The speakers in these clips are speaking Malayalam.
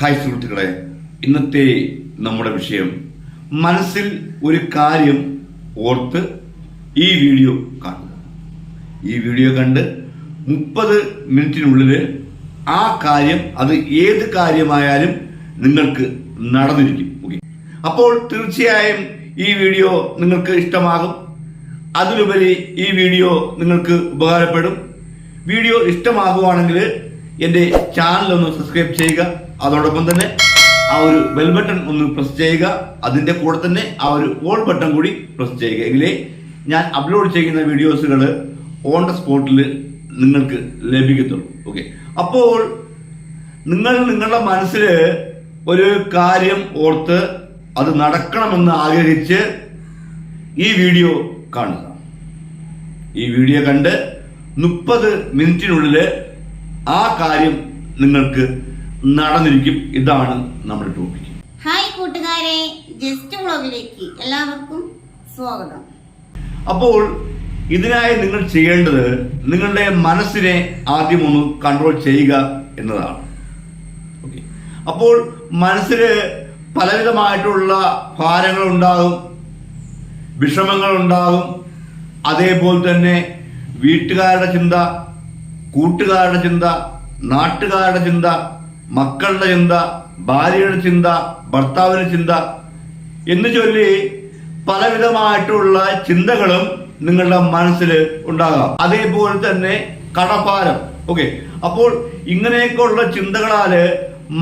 ഹായ് സുഹൃത്തുക്കളെ ഇന്നത്തെ നമ്മുടെ വിഷയം മനസ്സിൽ ഒരു കാര്യം ഓർത്ത് ഈ വീഡിയോ കാണുക. ഈ വീഡിയോ കണ്ട് മുപ്പത് മിനിറ്റിനുള്ളിൽ ആ കാര്യം അത് ഏത് കാര്യമായാലും നിങ്ങൾക്ക് നടന്നിരിക്കും. ഓക്കെ അപ്പോൾ തീർച്ചയായും ഈ വീഡിയോ നിങ്ങൾക്ക് ഇഷ്ടമാകും. അതിലുപരി ഈ വീഡിയോ നിങ്ങൾക്ക് ഉപകാരപ്പെടും. വീഡിയോ ഇഷ്ടമാകുവാണെങ്കിൽ എന്റെ ചാനൽ ഒന്ന് സബ്സ്ക്രൈബ് ചെയ്യുക. അതോടൊപ്പം തന്നെ ആ ഒരു ബെൽ ബട്ടൺ ഒന്ന് പ്രസ് ചെയ്യുക. അതിന്റെ കൂടെ തന്നെ ആ ഒരു ഓൾ ബട്ടൺ കൂടി പ്രസ് ചെയ്യുക. എങ്കിലേ ഞാൻ അപ്ലോഡ് ചെയ്യുന്ന വീഡിയോസുകൾ ഓൺ ദ സ്പോട്ടിൽ നിങ്ങൾക്ക് ലഭിക്കത്തുള്ളൂ. ഓക്കെ അപ്പോൾ നിങ്ങൾ നിങ്ങളുടെ മനസ്സിൽ ഒരു കാര്യം ഓർത്ത് അത് നടക്കണമെന്ന് ആഗ്രഹിച്ച് ഈ വീഡിയോ കാണുക. ഈ വീഡിയോ കണ്ട് മുപ്പത് മിനിറ്റിനുള്ളിൽ ആ കാര്യം നിങ്ങൾക്ക് നടന്നിരിക്കും. ഇതാണ് നമ്മുടെ ടോപ്പിക് ഹായ് കൂട്ടുകാരെ. ജസ്റ്റ് വ്ളോഗിലേക്ക് എല്ലാവർക്കും സ്വാഗതം. അപ്പോൾ ഇതിനായി നിങ്ങൾ ചെയ്യേണ്ടത് നിങ്ങളുടെ മനസ്സിനെ ആദ്യം ഒന്ന് കൺട്രോൾ ചെയ്യുക എന്നതാണ്. ഓക്കെ അപ്പോൾ മനസ്സിൽ പലവിധമായിട്ടുള്ള ഭാരങ്ങൾ ഉണ്ടാകും വിഷമങ്ങൾ ഉണ്ടാകും അതേപോലെ തന്നെ വീട്ടുകാരുടെ ചിന്ത കൂട്ടുകാരുടെ ചിന്ത നാട്ടുകാരുടെ ചിന്ത മക്കളുടെ ചിന്ത ഭാര്യയുടെ ചിന്ത ഭർത്താവിന്റെ ചിന്ത എന്ന് ചൊല്ലി പലവിധമായിട്ടുള്ള ചിന്തകളും നിങ്ങളുടെ മനസ്സിൽ ഉണ്ടാകാം. അതേപോലെ തന്നെ കടഭാരം. ഓക്കെ അപ്പോൾ ഇങ്ങനെയൊക്കെയുള്ള ചിന്തകളാൽ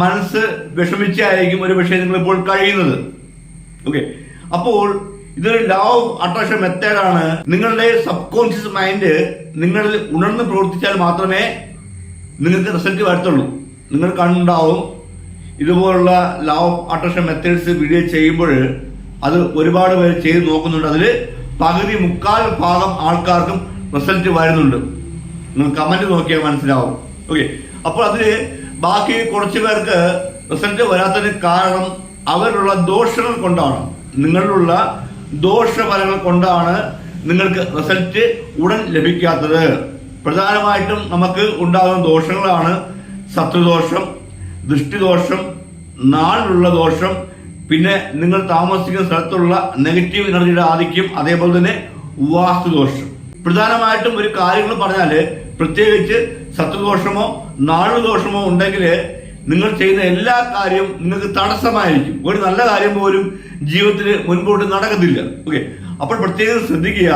മനസ്സ് വിഷമിച്ചായിരിക്കും ഒരു പക്ഷേ നിങ്ങൾ ഇപ്പോൾ കഴിയുന്നത്. ഓക്കെ അപ്പോൾ ഇതൊരു ലോ അട്രാക്ഷൻ മെത്തേഡാണ് നിങ്ങളുടെ സബ് കോൺഷ്യസ് മൈൻഡ് നിങ്ങളിൽ ഉണർന്ന് പ്രവർത്തിച്ചാൽ മാത്രമേ നിങ്ങൾക്ക് റിസൾട്ട് വരത്തുള്ളൂ. നിങ്ങൾ കണ്ടുണ്ടാവും ഇതുപോലുള്ള law of attraction methods video ചെയ്യുമ്പോൾ അത് ഒരുപാട് പേര് ചെയ്ത് നോക്കുന്നുണ്ട്. അതിൽ പകുതി മുക്കാൽ ഭാഗം ആൾക്കാർക്കും റിസൾട്ട് വരുന്നുണ്ട്. നിങ്ങൾ കമന്റ് നോക്കിയാൽ മനസ്സിലാവും. ഓക്കെ അപ്പോൾ അതിൽ ബാക്കി കുറച്ച് പേർക്ക് റിസൾട്ട് വരാത്തതിന് കാരണം അവരുള്ള ദോഷങ്ങൾ കൊണ്ടാണ്. നിങ്ങളിലുള്ള ദോഷഫലങ്ങൾ കൊണ്ടാണ് നിങ്ങൾക്ക് റിസൾട്ട് ഉടൻ ലഭിക്കാത്തത്. പ്രധാനമായിട്ടും നമുക്ക് ഉണ്ടാകുന്ന ദോഷങ്ങളാണ് ശത്രുദോഷം ദൃഷ്ടിദോഷം നാളിലുള്ള ദോഷം പിന്നെ നിങ്ങൾ താമസിക്കുന്ന സ്ഥലത്തുള്ള നെഗറ്റീവ് എനർജിയുടെ ആധിക്യം അതേപോലെ തന്നെ വാസ്തുദോഷം. പ്രധാനമായിട്ടും ഒരു കാര്യങ്ങൾ പറഞ്ഞാൽ പ്രത്യേകിച്ച് ശത്രുദോഷമോ നാളുദോഷമോ ഉണ്ടെങ്കിൽ നിങ്ങൾ ചെയ്യുന്ന എല്ലാ കാര്യവും നിങ്ങൾക്ക് തടസ്സമായിരിക്കും. ഒരു നല്ല കാര്യം പോലും ജീവിതത്തിൽ മുൻപോട്ട് നടക്കത്തില്ല. ഓക്കെ? അപ്പോൾ പ്രത്യേകം ശ്രദ്ധിക്കുക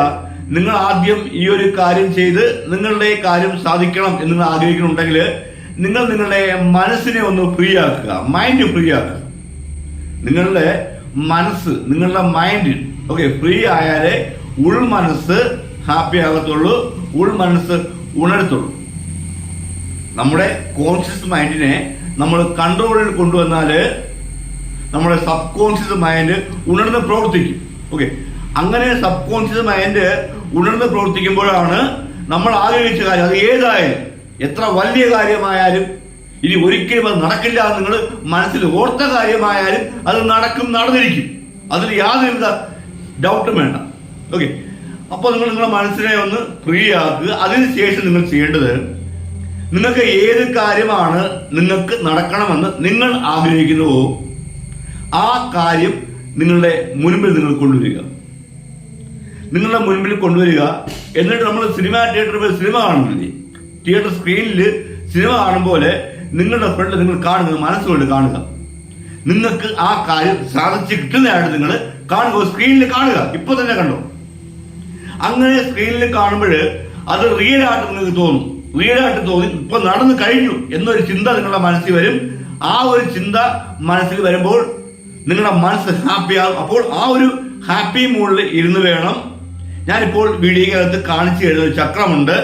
നിങ്ങൾ ആദ്യം ഈ ഒരു കാര്യം ചെയ്ത് നിങ്ങളുടെ കാര്യം സാധിക്കണം എന്ന് നിങ്ങൾ ആഗ്രഹിക്കുന്നുണ്ടെങ്കിൽ നിങ്ങൾ നിങ്ങളുടെ മനസ്സിനെ ഒന്ന് ഫ്രീ ആക്കുക മൈൻഡ് ഫ്രീ ആക്കുക നിങ്ങളുടെ മനസ്സ് നിങ്ങളുടെ മൈൻഡ് ഓക്കെ ഫ്രീ ആയാലേ ഉൾ മനസ്സ് ഹാപ്പി ആകത്തുള്ളൂ ഉൾ മനസ്സ് ഉണരത്തുള്ളൂ. നമ്മുടെ കോൺഷ്യസ് മൈൻഡിനെ നമ്മൾ കൺട്രോളിൽ കൊണ്ടുവന്നാൽ നമ്മുടെ സബ് കോൺഷ്യസ് മൈൻഡ് ഉണർന്ന് പ്രവർത്തിക്കും. ഓക്കെ അങ്ങനെ സബ് കോൺഷ്യസ് മൈൻഡ് ഉണർന്ന് പ്രവർത്തിക്കുമ്പോഴാണ് നമ്മൾ ആഗ്രഹിച്ച കാര്യം അത് ഏതായാലും എത്ര വലിയ കാര്യമായാലും ഇനി ഒരിക്കലും അത് നടക്കില്ല എന്ന് നിങ്ങൾ മനസ്സിൽ ഓർത്ത കാര്യമായാലും അത് നടക്കും നടന്നിരിക്കും. അതിൽ യാതൊരു ഡൗട്ടും വേണ്ട. ഓക്കെ അപ്പോൾ നിങ്ങൾ നിങ്ങളുടെ മനസ്സിനെ ഒന്ന് ഫ്രീ ആക്കുക അതിനുശേഷം നിങ്ങൾ ചെയ്യേണ്ടത് നിങ്ങൾക്ക് ഏത് കാര്യമാണ് നിങ്ങൾക്ക് നടക്കണമെന്ന് നിങ്ങൾ ആഗ്രഹിക്കുന്നുവോ ആ കാര്യം നിങ്ങളുടെ മുൻപിൽ നിങ്ങൾ കൊണ്ടുവരിക. നിങ്ങളുടെ മുൻപിൽ കൊണ്ടുവരിക. എന്നിട്ട് നമ്മൾ സിനിമ തിയേറ്ററിൽ സിനിമ കാണുന്നില്ലേ? തിയേറ്റർ സ്ക്രീനിൽ സിനിമ കാണുമ്പോൾ നിങ്ങളുടെ ഫ്രണ്ട് നിങ്ങൾ കാണുന്നത് മനസ്സുകൊണ്ട് കാണുക. നിങ്ങൾക്ക് ആ കാര്യം സാധിച്ച് കിട്ടുന്നതായിട്ട് നിങ്ങൾ കാണുക സ്ക്രീനിൽ കാണുക. ഇപ്പൊ തന്നെ കണ്ടോ? അങ്ങനെ സ്ക്രീനിൽ കാണുമ്പോൾ അത് റിയൽ ആയിട്ട് നിങ്ങൾക്ക് തോന്നും. റിയൽ ആയിട്ട് തോന്നി ഇപ്പൊ നടന്നു കഴിഞ്ഞു എന്നൊരു ചിന്ത നിങ്ങളുടെ മനസ്സിൽ വരും. ആ ഒരു ചിന്ത മനസ്സിൽ വരുമ്പോൾ നിങ്ങളുടെ മനസ്സ് ഹാപ്പി ആകും അപ്പോൾ ആ ഒരു ഹാപ്പി മൂഡിൽ ഇരുന്ന് വേണം. ഞാനിപ്പോൾ വീഡിയോക്കകത്ത് കാണിച്ചു തരുന്ന ഒരു ചക്രമുണ്ട്.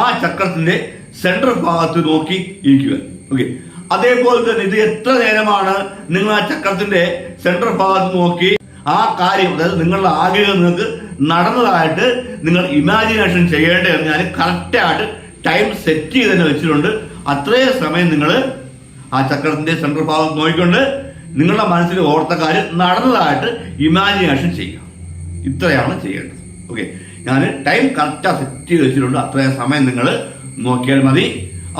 ആ ചക്രത്തിന്റെ സെൻട്രൽ ഭാഗത്ത് നോക്കി ഇരിക്കുക. ഓക്കെ അതേപോലെ തന്നെ ഇത് എത്ര നേരമാണ് നിങ്ങൾ ആ ചക്രത്തിന്റെ സെൻട്രൽ ഭാഗത്ത് നോക്കി ആ കാര്യം അതായത് നിങ്ങളുടെ ആഗ്രഹം നിങ്ങൾക്ക് നടന്നതായിട്ട് നിങ്ങൾ ഇമാജിനേഷൻ ചെയ്യേണ്ടത് ഞാൻ കറക്റ്റായിട്ട് ടൈം സെറ്റ് ചെയ്ത് തന്നെ വെച്ചിട്ടുണ്ട്. അത്രയും സമയം നിങ്ങൾ ആ ചക്രത്തിന്റെ സെൻട്രൽ ഭാഗത്ത് നോക്കിക്കൊണ്ട് നിങ്ങളുടെ മനസ്സിൽ ഓർത്ത കാര്യം നടന്നതായിട്ട് ഇമാജിനേഷൻ ചെയ്യുക. ഇത്രയാണ് ചെയ്യേണ്ടത്. ഓക്കെ ഞാൻ ടൈം കറക്റ്റാ സെറ്റ് ചെയ്ത് വെച്ചിട്ടുണ്ട്. അത്രയും സമയം നിങ്ങൾ നോക്കിയാൽ മതി.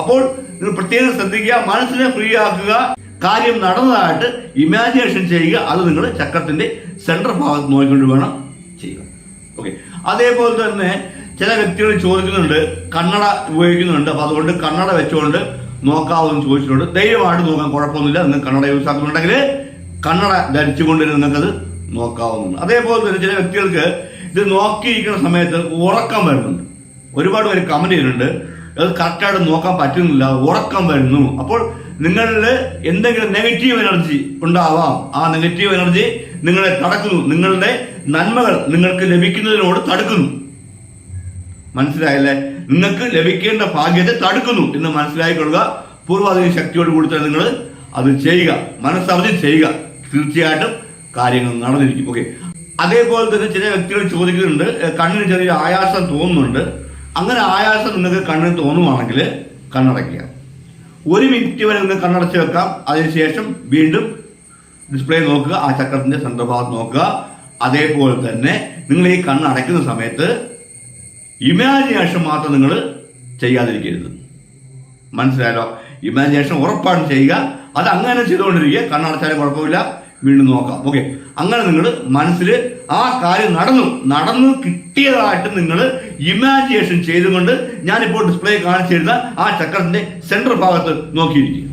അപ്പോൾ നിങ്ങൾ പ്രത്യേകം ശ്രദ്ധിക്കുക മനസ്സിനെ ഫ്രീ ആക്കുക കാര്യം നടന്നതായിട്ട് ഇമാജിനേഷൻ ചെയ്യുക. അത് നിങ്ങൾ ചക്രത്തിന്റെ സെൻട്രൽ ഭാഗത്ത് നോക്കിക്കൊണ്ട് വേണം ചെയ്യുക. ഓക്കെ അതേപോലെ തന്നെ ചില വ്യക്തികൾ ചോദിക്കുന്നുണ്ട് കണ്ണട ഉപയോഗിക്കുന്നുണ്ട്. അപ്പൊ അതുകൊണ്ട് കണ്ണട വെച്ചുകൊണ്ട് നോക്കാവുന്ന ചോദിച്ചിട്ടുണ്ട്. ധൈര്യമായിട്ട് നോക്കാൻ കുഴപ്പമൊന്നുമില്ല. നിങ്ങൾ കണ്ണട യൂസ് ആക്കുന്നുണ്ടെങ്കിൽ കണ്ണട ധരിച്ചുകൊണ്ട് നിങ്ങൾക്കത് നോക്കാവുന്നതാണ്. അതേപോലെ തന്നെ ചില വ്യക്തികൾക്ക് ഇത് നോക്കിയിരിക്കുന്ന സമയത്ത് ഉറക്കം വരുന്നുണ്ട്. ഒരുപാട് പേര് കമന്റ് ചെയ്യുന്നുണ്ട്. അത് കറക്റ്റായിട്ട് നോക്കാൻ പറ്റുന്നില്ല ഉറക്കം വരുന്നു. അപ്പോൾ നിങ്ങളിൽ എന്തെങ്കിലും നെഗറ്റീവ് എനർജി ഉണ്ടാവാം. ആ നെഗറ്റീവ് എനർജി നിങ്ങളെ തടക്കുന്നു. നിങ്ങളുടെ നന്മകൾ നിങ്ങൾക്ക് ലഭിക്കുന്നതിനോട് തടുക്കുന്നു. മനസ്സിലായല്ലേ? നിങ്ങൾക്ക് ലഭിക്കേണ്ട ഭാഗ്യത്തെ തടുക്കുന്നു എന്ന് മനസ്സിലായിക്കൊള്ളുക. പൂർവാധിക ശക്തിയോട് കൂടി തന്നെ നിങ്ങൾ അത് ചെയ്യുക. മനസ്സവധി ചെയ്യുക. തീർച്ചയായിട്ടും കാര്യങ്ങൾ നടന്നിരിക്കും. ഓക്കെ അതേപോലെ തന്നെ ചില വ്യക്തികൾ ചോദിക്കുന്നുണ്ട് "ഏ, കണ്ണിന് ചെറിയ ആയാസം തോന്നുന്നുണ്ട്. അങ്ങനെ ആയാസം നിങ്ങൾക്ക് കണ്ണിന് തോന്നുവാണെങ്കിൽ കണ്ണടയ്ക്കുക. ഒരു മിനിറ്റ് വരെ നിങ്ങൾക്ക് കണ്ണടച്ച് വെക്കാം. അതിനുശേഷം വീണ്ടും ഡിസ്പ്ലേ നോക്കുക ആ ചക്രത്തിന്റെ സെൻട്രൽ ഭാഗത്ത് നോക്കുക. അതേപോലെ തന്നെ നിങ്ങൾ ഈ കണ്ണ് അടയ്ക്കുന്ന സമയത്ത് ഇമാജിനേഷൻ മാത്രം നിങ്ങൾ ചെയ്യാതിരിക്കരുത്. മനസ്സിലായല്ലോ? ഇമാജിനേഷൻ ഉറപ്പാണ് ചെയ്യുക. അത് അങ്ങനെ ചെയ്തുകൊണ്ടിരിക്കുക. കണ്ണടച്ചാലും കുഴപ്പമില്ല. വീണ്ടും നോക്കാം. ഓക്കെ അങ്ങനെ നിങ്ങൾ മനസ്സിൽ ആ കാര്യം നടന്നു. നടന്നു കിട്ടിയതായിട്ട് നിങ്ങൾ ഇമാജിനേഷൻ ചെയ്തുകൊണ്ട് ഞാനിപ്പോൾ ഡിസ്പ്ലേ കാണിച്ചിരുന്ന ആ ചക്രത്തിന്റെ സെൻട്രൽ ഭാഗത്ത് നോക്കിയിരിക്കുക.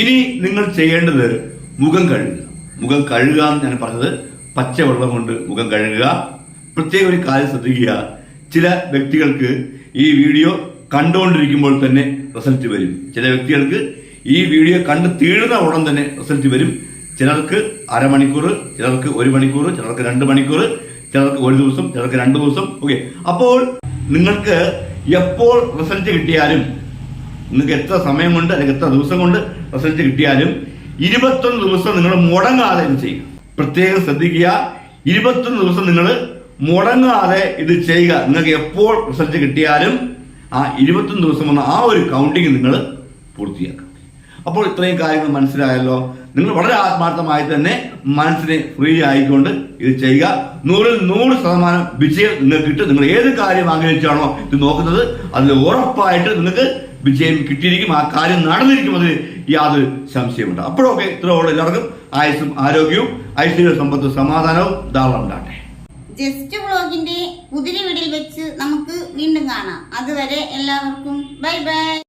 ഇനി നിങ്ങൾ ചെയ്യേണ്ടത് മുഖം കഴുകുക. മുഖം കഴുകുക എന്ന് ഞാൻ പറഞ്ഞത് പച്ചവെള്ളം കൊണ്ട് മുഖം കഴുകുക. പ്രത്യേക ഒരു കാര്യം ശ്രദ്ധിക്കുക. ചില വ്യക്തികൾക്ക് ഈ വീഡിയോ കണ്ടുകൊണ്ടിരിക്കുമ്പോൾ തന്നെ റിസൾട്ട് വരും. ചില വ്യക്തികൾക്ക് ഈ വീഡിയോ കണ്ട് തീരുന്ന ഉടൻ തന്നെ റിസൾട്ട് വരും. ചിലർക്ക് അരമണിക്കൂർ ചിലർക്ക് ഒരു മണിക്കൂർ ചിലർക്ക് രണ്ട് മണിക്കൂർ ചിലർക്ക് ഒരു ദിവസം ചിലർക്ക് രണ്ട് ദിവസം. ഓക്കെ. അപ്പോൾ നിങ്ങൾക്ക് എപ്പോൾ റിസൾട്ട് കിട്ടിയാലും നിങ്ങൾക്ക് എത്ര സമയം കൊണ്ട് അല്ലെങ്കിൽ എത്ര ദിവസം കൊണ്ട് റിസൾട്ട് കിട്ടിയാലും ഇരുപത്തൊന്ന് ദിവസം നിങ്ങൾ മുടങ്ങാതെ ഇത് ചെയ്യുക. പ്രത്യേകം ശ്രദ്ധിക്കുക. ഇരുപത്തൊന്ന് ദിവസം നിങ്ങൾ മുടങ്ങാതെ ഇത് ചെയ്യുക. നിങ്ങൾക്ക് എപ്പോൾ റിസൾട്ട് കിട്ടിയാലും ആ ഇരുപത്തൊന്ന് ദിവസം വന്ന ആ ഒരു കൗണ്ടിങ് നിങ്ങൾ പൂർത്തിയാക്കുക. അപ്പോൾ ഇത്രയും കാര്യങ്ങൾ മനസ്സിലായല്ലോ. നിങ്ങൾ വളരെ ആത്മാർത്ഥമായി തന്നെ മനസ്സിനെ ഫ്രീ ആയിക്കൊണ്ട് ഇത് ചെയ്യുക. നൂറിൽ നൂറ് ശതമാനം വിജയം നിങ്ങൾക്ക് കിട്ടും. നിങ്ങൾ ഏത് കാര്യം ആഗ്രഹിച്ചാണോ ഇത് നോക്കുന്നത്. അതിൽ ഉറപ്പായിട്ട് നിങ്ങൾക്ക് വിജയം കിട്ടിയിരിക്കും. ആ കാര്യം നടന്നിരിക്കും അതിൽ. യാതൊരു സംശയമുണ്ട് അപ്പോഴൊക്കെ ഇത്രയോളം എല്ലാവർക്കും ആയുസും ആരോഗ്യവും ഐശ്വര്യ സമ്പത്തും സമാധാനവും ധാരാളം ഉണ്ടാകട്ടെ. ജസ്റ്റ് വ്ളോഗിന്റെ പുതിരി വീടിൽ വെച്ച് നമുക്ക് വീണ്ടും കാണാം. അതുവരെ എല്ലാവർക്കും ബൈ ബൈ.